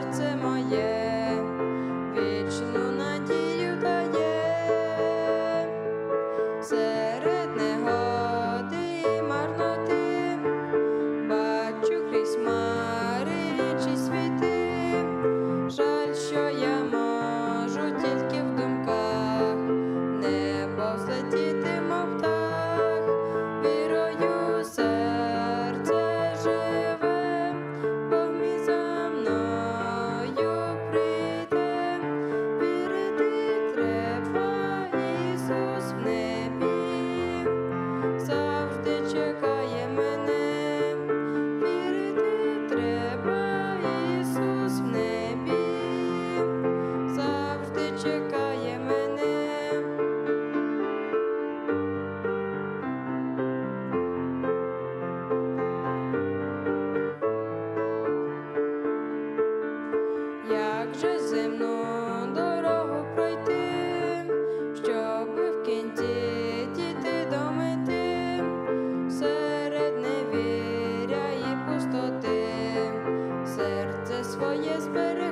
serce як земну дорогу пройти, щоби в діти до мети, серед невіря і пустоти, серце своє зберег.